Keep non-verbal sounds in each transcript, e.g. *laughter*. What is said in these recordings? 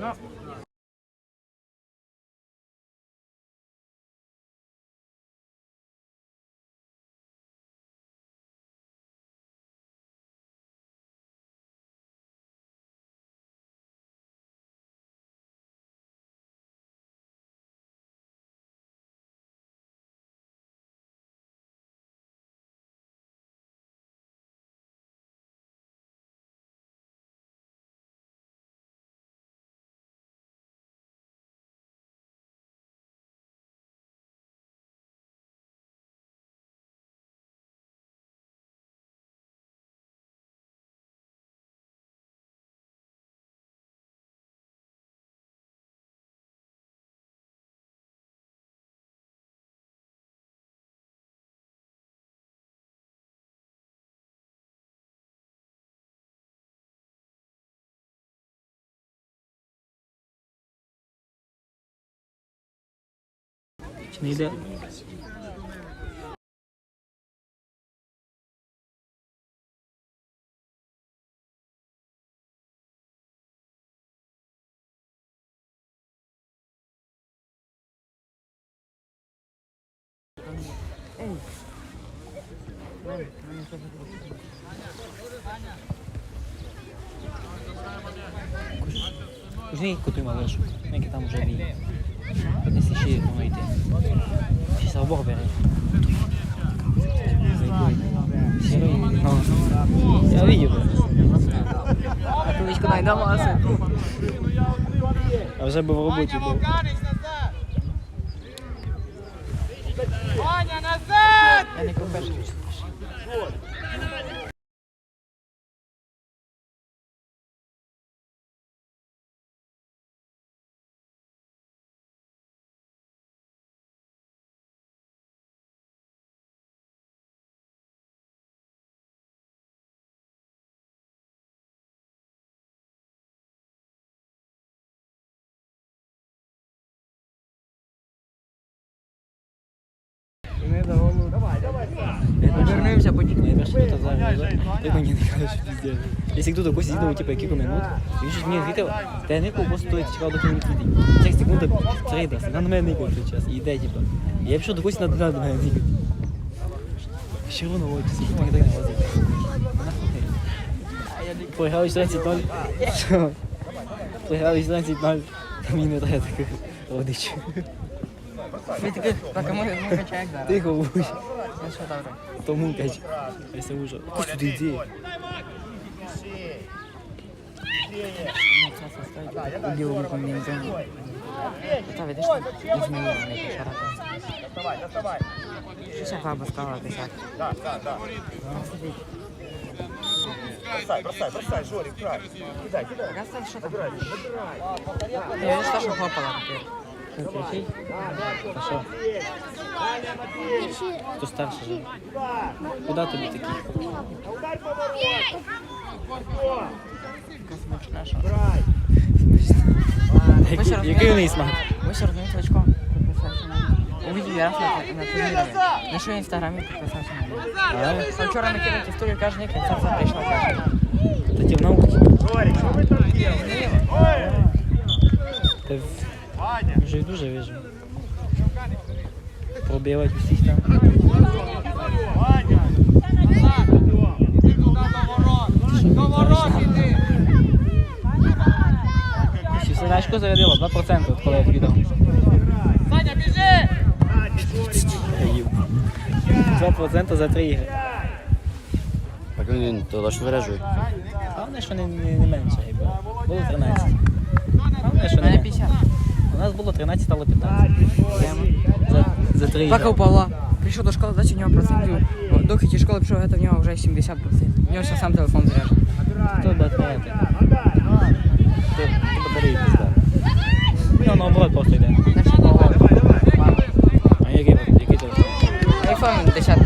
Чи не йде? Кузні куди малиш, які там вже вій. Поднеси ще воно йде. Ще слава Богу бери. Сірий. Ну. Я видів. А ти личко найдамаси. А вже би в роботі був. Я не купиш. Тут мені не кажуть, що піздець. Якщо хто такой сидів, типу, кілька минут, він щось мені звітив, та я никав, просто стоїть, чекав, доки він відвідить. Цих секунд три дасть, на мене никав той час, і йде, типу. Я пішов до когось на дна до мене никав. Ще воно в очі, скільки мені так не возить. Програли 14-0. Що? Програли 14-0. Та мені не треба таких родичів. Ми таки, так ми ми качаємо зараз. Тихо, будь. Ну що добре. Тому кач. Я се уже. Куди ти йди? Ну, це все стоїть. У білому комбінезоні. Та видиш, і змінюваний кошара. Що ця баба стала писати? Бросай, бросай, бросай, Жорик, край. Кидай, кидай. Розстав, що там? Я не що хлопала тепер. Що, третій? А що? Хто старший? же? Куди тобі такі? Який- Який у неї смак? Ви ще розумієте очко? Підписався на мене. Увидів я раз на, на в інстаграмі, підписався на мене. А? А вчора на кидать історію каже, ні, кінця прийшла, каже. Та ті в робите? Та в- вже дуже вижу. Пробивати усіх там. Ще Синачко зарядило 2% от коли я віддав. Саня, біжи! 2% за 3 ігри. Так він то ж виражує. Головне, що не, не, не менше. якби. Було 13. Головне, що не 50. У нас було 13, стало 15. За, за 3 ігри. Плакав Павла. Прийшов до школи, значить у нього процентів. До кінці школи пішов, це в нього вже 70%. У нього ще сам телефон заряджений. Хто батарея? Хто батареї пізда? Ну, наоборот просто йде. А який, який телефон? Айфон 10.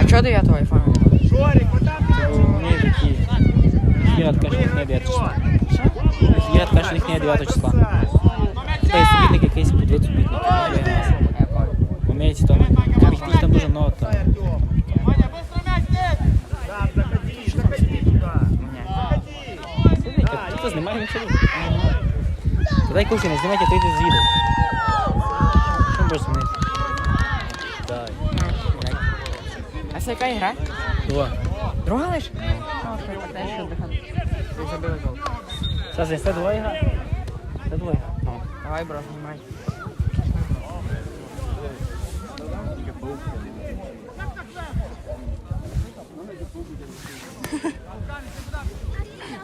А чого 9 айфона? Жорик, вот там У неї такі. Фірат каже, що їх не 9 числа. Фірат каже, що їх не 9 числа. Та є субітник якийсь по 20 субітників. Я понял. У Америці там, їх їх там дуже много там. Там, заходи, заходи туда. Серйозно, немає нічого. Дай кухню, не знімайте, то йди з відео. Що можеш змінити? Дай. А це яка ігра? Два. Друга лиш? Ну, що так не що дихати. Це? Це два ігра. Ну. Давай, бро, знімай.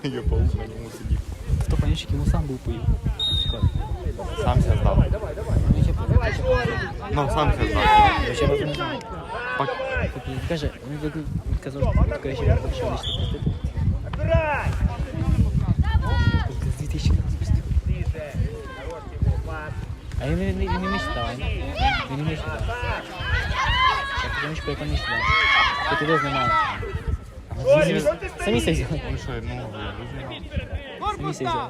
Я паук на ньому сидів. Хто панічок йому сам був поїв. Сам ся здав. Ну, Ну, сам ся здав. Я ще раз не знаю. Пак. Каже, він казав, що ще раз що лише простити. З 2000 разів спустив. А він не, він не місць дав, він не місць дав. Я потім що я не місць дав. Я туди знімав. Самі- Самі. Ну що, ну, я розумію. Самі все взяли.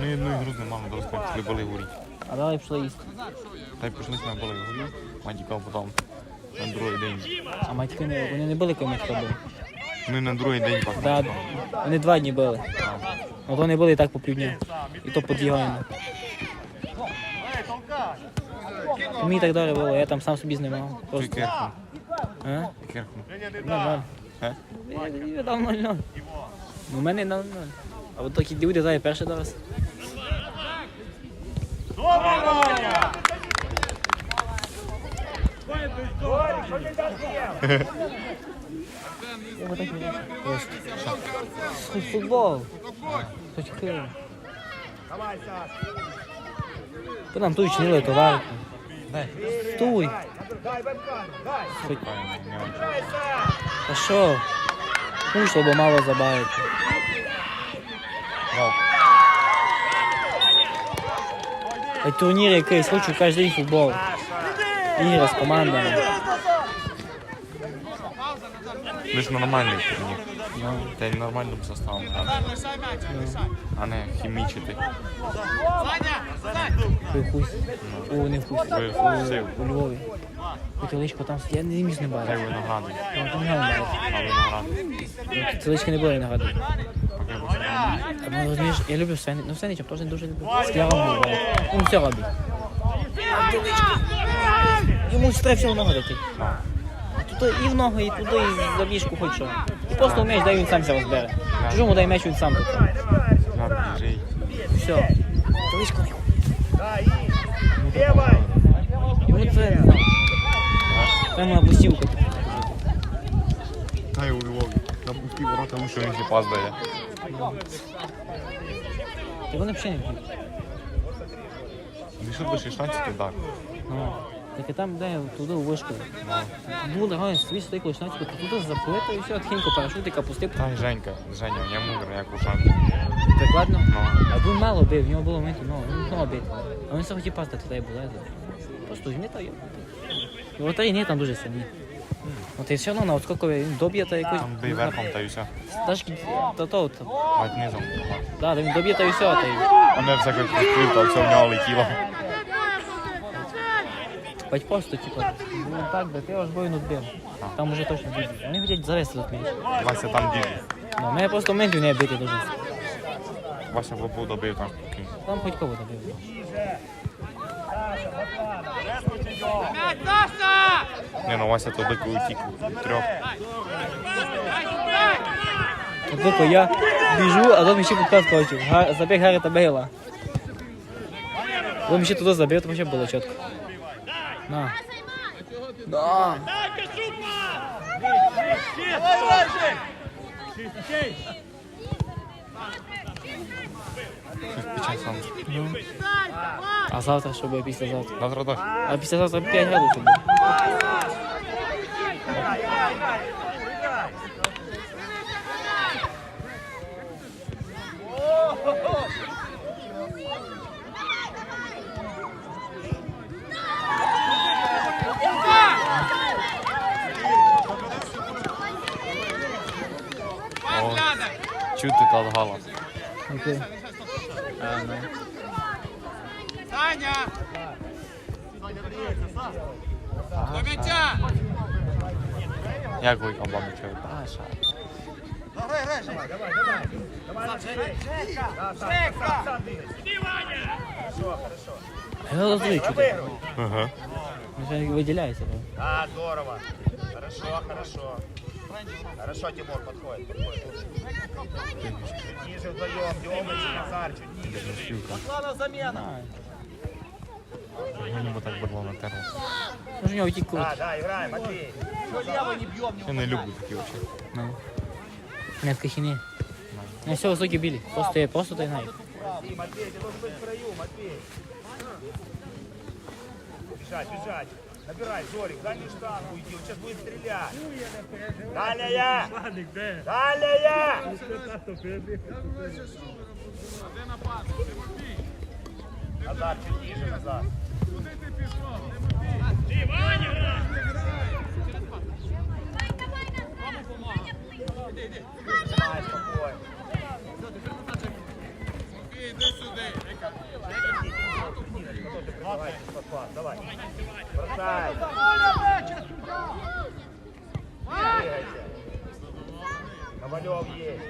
Ну, і одну ігру знімали, до розповідь, пішли були горіть. А далі пішли їсти. Та й пішли ми були горіть, матіка потім на другий день. А матьки не, вони не були коли матька були. Ми на другий день. Да, вони два дні били. От вони були і так по півдня. І то подвігайно. Мені так добре було, я там сам собі знімав. Чи Просто. керхну? А? Керхну. Нормально. Е? Я я дав 0-0. Ну, У мене 0-0. А от такі люди дай перший раз. Я вот Хоть футбол. Хоть хил. По нам тут чинили товарку. Туй. Важно. Та що? Мушло, бо мало забавити. Турнір якийсь, хочу кожен день футбол. Ігри з командами. Ми ж нормальний турнір. Ну, Та й нормальним составом грати. А не хімічити. хуй хуй. О, не в хуй. Ви всі, У Львові. Котеличко там, я не міг не та й бачити. виногради. Там там не бачити. А виногради. Котелички не було винограду. Ну, розумієш, я люблю все, ну все нічого, теж не дуже люблю. Скляром буває. Він все робить. Йому треба все в ногу дати. Туди і в ногу, і туди, і за мішку хоч що. І просто в м'яч, дай він сам себе розбере. Чужому дай м'яч, він сам тут. Все. Колишко не Йому це не знаю. На пустівку. Та й у Львові. На пусті ворота, тому що він ще пас дає. Та вони взагалі не б'ють. Дійшов до 16 удар. Ну, Так і там, де туди у вишку. Буде гай, свій стоїть 16, то туди заплити і все, тихенько парашутика пустив. Та й Женька, Женя, я мудр, як ушан. Прикладно. Ну, А він мало бив, в нього було моменти, ну, він знову бив. А він все хотів пасти туди було. Просто візьми та є. І вратарі ні, там дуже сильні. От і все одно на отскокові він доб'є та якось. там бий верхом та й все. Даш то то, то. Мать низом. Да, він доб'є та і все, та й. А не всяке відкрив, то все в нього летіло. Бать просто, типу, ну так, да ти аж бою бив. Там уже точно буде. Вони хочуть завести тут м'яч. Вася там дід. Ну, мене просто моментів не бити дуже. Вася бабу добив там. Там хоч кого добив. Не, ну Вася туди утік трьох. От дико, я біжу, а тут ще підкат Забіг Гаррета Бейла. Ви ще туди забив, то взагалі було чітко. На. На. Печень сам. А завтра що буде після Завтра Завтра так. А після завтра 5 градусів буде. Чути та галас. Окей. А, ну. Як ви обламучили? Паша. Давай, давай, давай. Давай, Жека! Да, сам, сам, сам двигайся. Хорошо, хорошо. Голосуй, що ти. Выигрывай. Ага. Він ще виділяється. бо. Да, здорово. Хорошо, хорошо. Хорошо, Тимур, подходит, подходит. Чуть ниже вдвоем, Демыч, Назар, чуть ниже. Шилка. Плана замена. Мені б так було на термос. Може у нього тільки Да, да, играем, Матвей. Что лево не бьем, Я не люблю такі очі. Ну. Не в кахіні. Ну все, високі білі. Просто, просто той навіть. Матвей, Матвей, ты должен быть в краю, Матвей. Бежать, бежать. Набирай, Жорик, дальний штангу иди, он сейчас будет стрелять. Далее! Далее! Назад, чуть ниже, назад. Давай, спокойно. Давай, папа, давай. Бросай. Двигайся. Ковалев есть.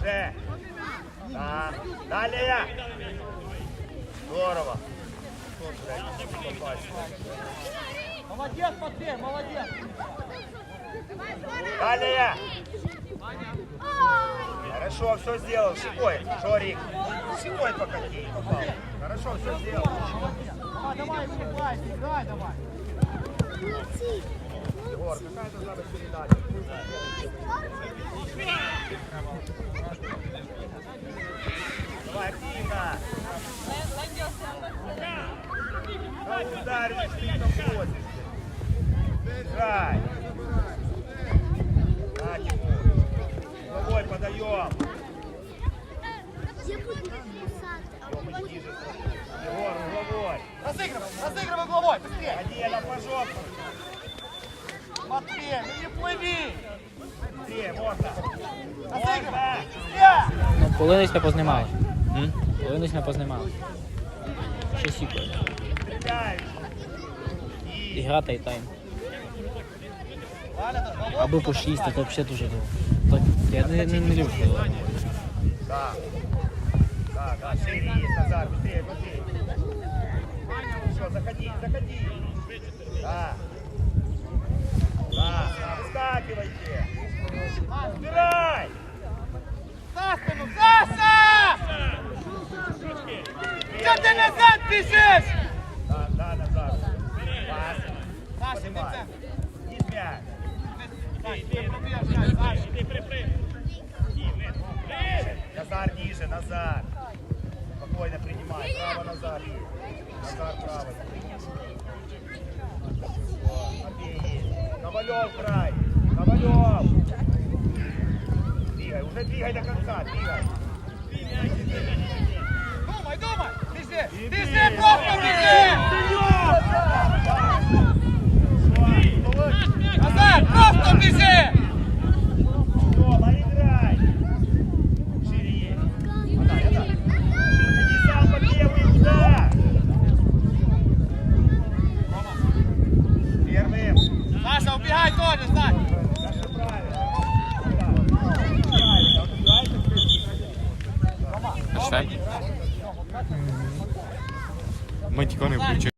Же. Да. Далее. Здорово. Молодец, Матвей, молодец! Далее. Хорошо, все сделал. Щекой, Жорик. Щекой покати, не попал. Хорошо, все сделал. Давай, давай, выступай, играй давай! Егор, какая должна быть передача? Давай, активно. Да ударишь, ты там возишься. Играй. Головой подаем. Я буду писати. Тёма, ниже. Егор, угловой. Разыгрывай, разыгрывай головой, быстрее! Одела по жопу. Матвей, ну не плыви! Быстрее, можно. Разыгрывай! Можно. Быстрее! Ну, половинусь ми познімали. Половинусь ми познімали. Ще сікою. Стреляешь. И Ігра та й тайм. Валя, да, головой Або по 6, так взагалі дуже довго. Я не, не, не люблю. Да. Да, да, шире есть, Назар, быстрее, быстрее. Все, заходи, заходи. Да. Да, выскакивайте. Убирай. За спину, Саша! Что ты назад бежишь? Да, да, Назар. Пас. Саша, ты. Назар ниже, Назар. Спокойно принимай. Право, Назар. Назар, право. Ковалев край. Ковалев. Двигай, уже двигай до конца, двигай. Думай, думай! Бежи! Бежи, просто бежи! Назад, просто бежи! Тома, играй. Шире есть. Отдай, отдай. Заходи сам под левый удар. Первым. Саша, убегай тоже, Сань! Все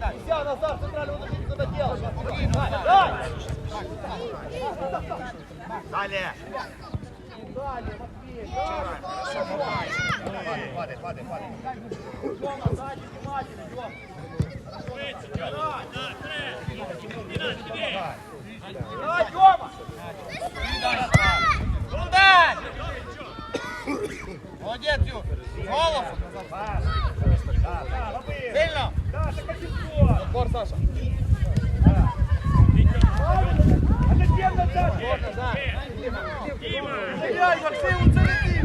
правильно. Правильно, убирайся, Почитай. Ми тільки не включили. Все, Назар, центрального защитника доделал. Дай! Далее. Падай, падай, падай. Давай, Тёма! Дай! Молодец, Ю! Голову! Сильно! Даша, Саша! А зачем назад? Дима! Играй, Максим, уцелети! Аня!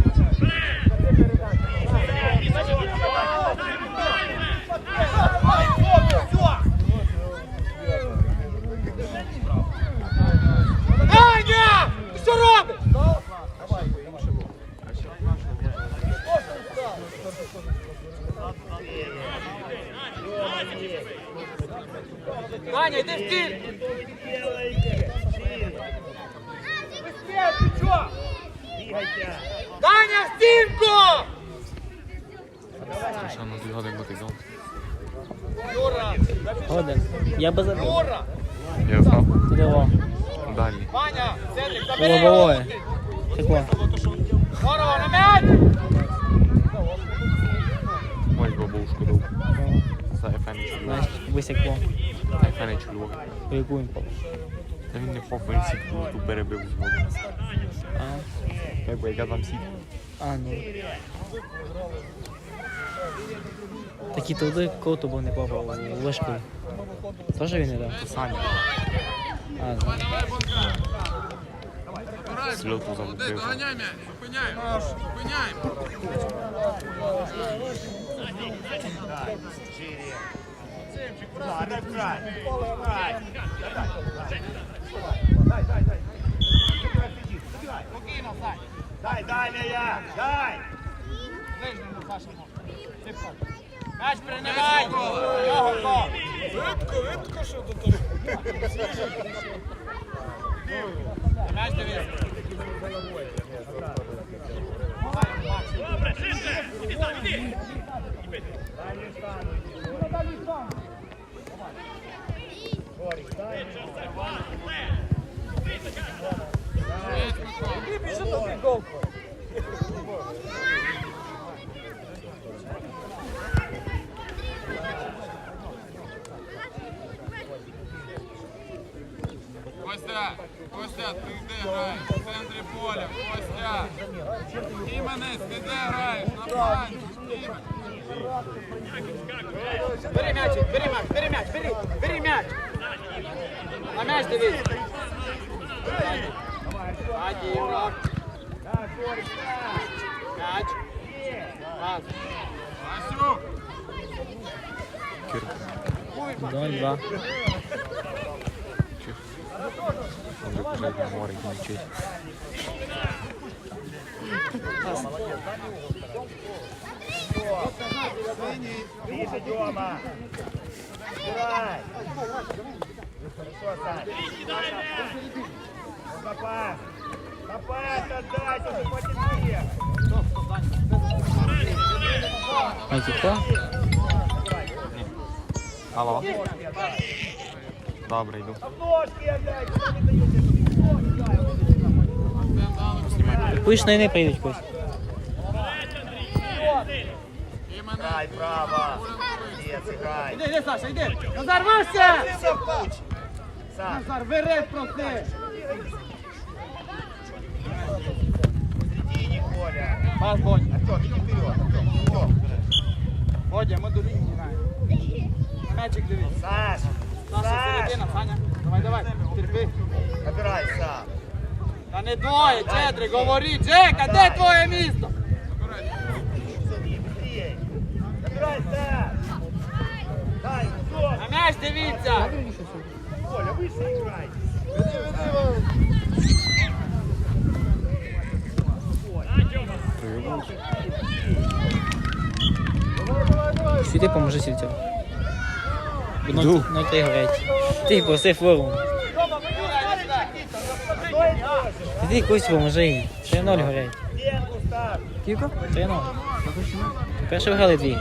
Перебив з воду. Якби яка там сік. а, ну. Такі туди коту був не попав вишкою. Теж він не дав? Саня. А, ну. Сльоту загубив. Да, дай в край. Край. Спокійно, Сань! Дай, далее. Дай. Нижньому, Саша, може. Ципко. М'яч приймай! Його гол! Видко, видко, що до того. М'яч дивись. Костя, Костя, ти де граєш? В центрі поля, Костя. Іменець, ти де граєш? На фланзі, Бери м'ячик, бери м'яч, бери м'яч, бери, бери м'яч. На м'яч дивись. Аді, Ігор. М'яч. Пас. Васю, Два, два. Він вже на море і не вчить. Ближе, Дема. Играй. Хорошо, Сань. Ну, Копай. Копай, отдай, уже потяни. А тіко? Алло. Добре, йду. Пиш на не прийдуть Кость. Играй право. Іди, іди, Саша, іди. Назар, вився! Сам. Назар, бери, проси. Иди, Коля. Пас, Бонь. Артем, иди вперед. Артем, Артем. Бодя, ми до лінії граємо. На м'ячик дивись. Саш. Саша, середина, Саня. Давай, давай, терпи. Набирай сам. Та не двоє, Чедрик, говори. Джека, де твоє місто? Набирай сам. Дай, все. На м'яч дивіться. Коля, выше играй. Світи поможи сільцю. Ну, ну ти горять. Ти проси форум. Ти Кость поможи. 3-0 горять. Кілько? 3-0. Перші виграли дві.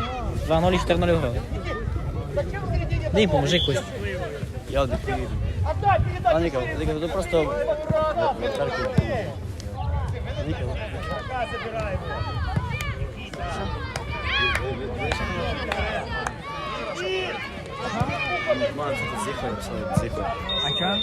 2-0 і 4-0 виграли. Дай поможи Костя. Я один приїду. А Ніка, Ніка, ну просто... Ніка,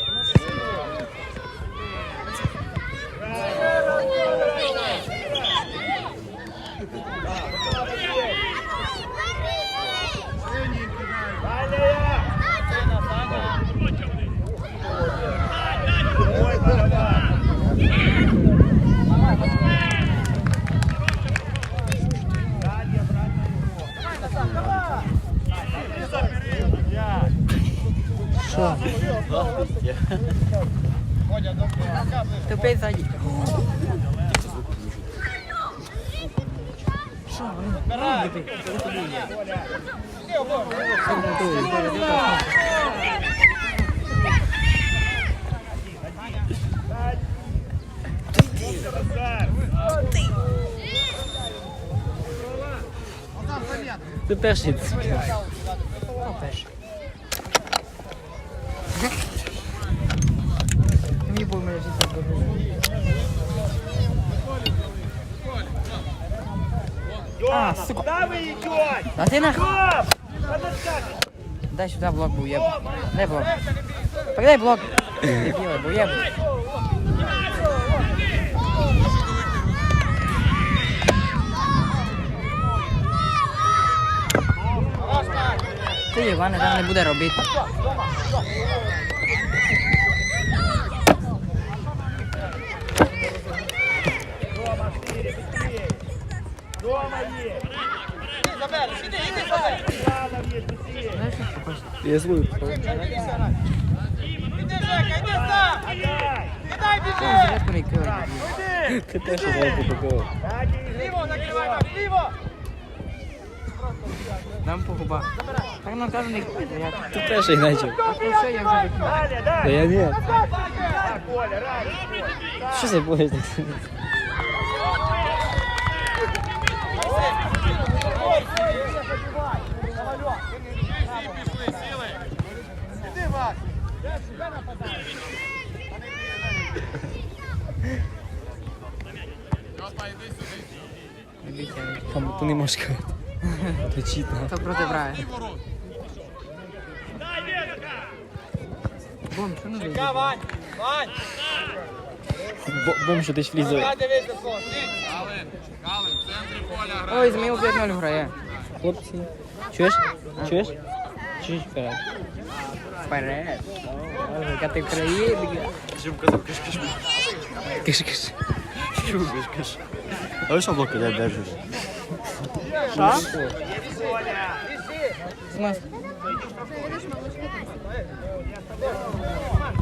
Тупий ззаді. Що, вони? Ти перший. Хто перший? Мені було мене життя добре. А, сука. Куда вы идете? А ти нахуй? Дай сюди блок був, єб. Дай блок. Подай блок. Дебіли, бо єб. Ти Іване там не буде робити. Дома есть! Забери, іди, іди, забери. Рядом есть, быстрее! Знаєш, що спокійно. Я звук. Іди, Жека, іди сам. Отдай! Кидай, О, біжи. зарядку не кидай. Ти перший зразу такого. Ліво закривай, Макс, ліво. Дам по губах. Так нам кажуть, не. Ти перший начав. А то все, я вже викинув. Та дай! я ні. Що за поїзд? Іди, Макс. Йопа, іди сюди. Дивіться, Там ти не можеш казати. Це чітно. Хто проти грає? Бом, що не Чекай. Вань. Вань. Бом, що ти ж влізав. Я дивись сон. Ти. Галин, Галин, в центрі поля грає. Ой, зміл 5-0 грає. Хлопці. Чуєш? Чуєш? Чуєш вперед. Вперед. Яка ти країна. Чим казав, киш-киш. Киш-киш. Чу, киш-киш. А ви що блоки не держиш? Що?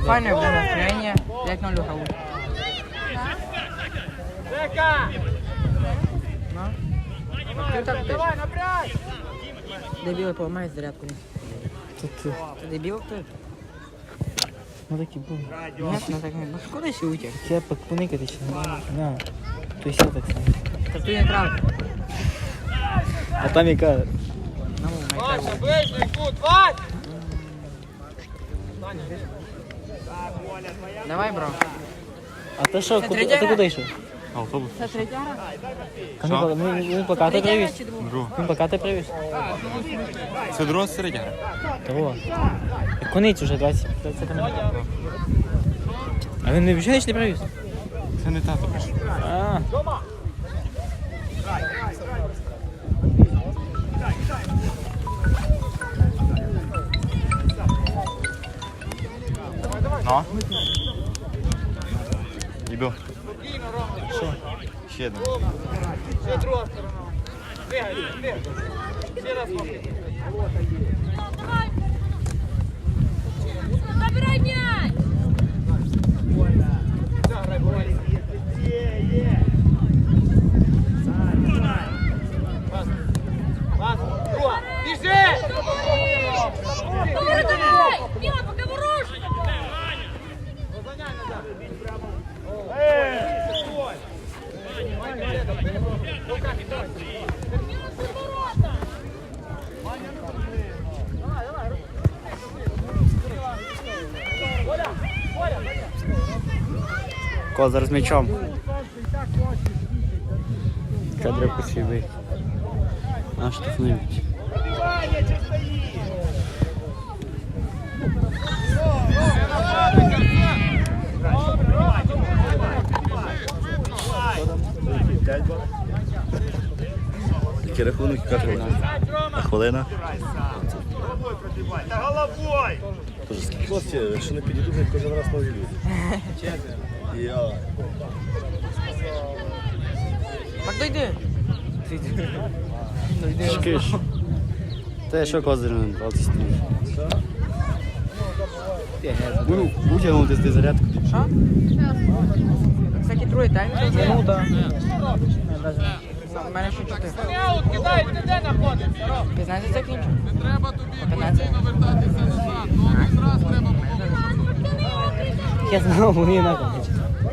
Файне буде настроєння. 5-0 грав. Жека. Ну? Ти так. Давай, напрягай. Дебіли поламають зарядку. Ти. Ти дебіл хто? Ну такий був. Ні, ну так не. Ну куди ще утяг? Я поникати ще не На. То есть я так само. Та ти не трав. А там яка? Ну, Вася, майже. ближній кут, Вань. Давай, бро. А ти що, Це куди, а третя ти гра? куди йшов? Автобус. Це третя гра? А Він, він, він плакати привіз? Друга. Він плакати привіз? Це друга середня гра. Того. Конець уже 20. 20 минут. А він не вважаєш, не привіз? Це не тато пише. А, Ну? Рома. що? Ще один. Ще друга сторона. Бігай, бігай. Ще раз мовки. Козар з м'ячом. Кадри посівий. А штрафнують. Який рахунок, яка хвилина? А хвилина? Та скільки хлопці, якщо не підійдуть, кожен раз повілю. *laughs* Я. Так дойди. Шкиш. Та що козир на 20 стоїть? Ну, витягнути з зарядку. Що? Кстати, другий тайм. Ну так. У мене ще чотири. Кидай, ти де знаходишся, Ром? 15 закінчив. Не треба тобі постійно вертатися назад. Ну один раз треба було. Я знав, вони на.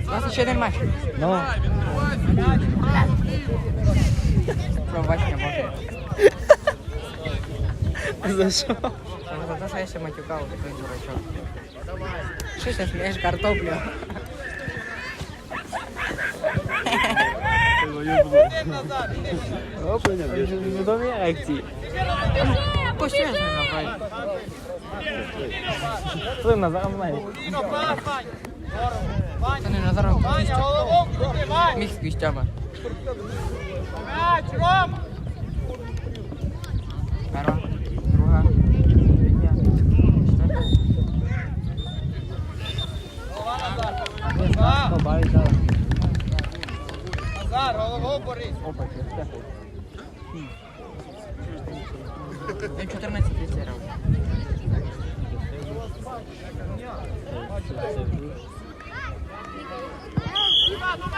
У нас ще один матч. Ну, Пробачення може. за що? За те, що я ще матюкав, такий дурачок. Що ще смієш картоплю? Відомі на зараз мене? Діно, пас, Це не Назаров, Ваня, голову крути, Вань. міг з кістями. М'яч, Ром. Перша, друга, третя, четверта. Назар, Добавить. Назар, голову бери. Опа, я Я 14 літерів. うん!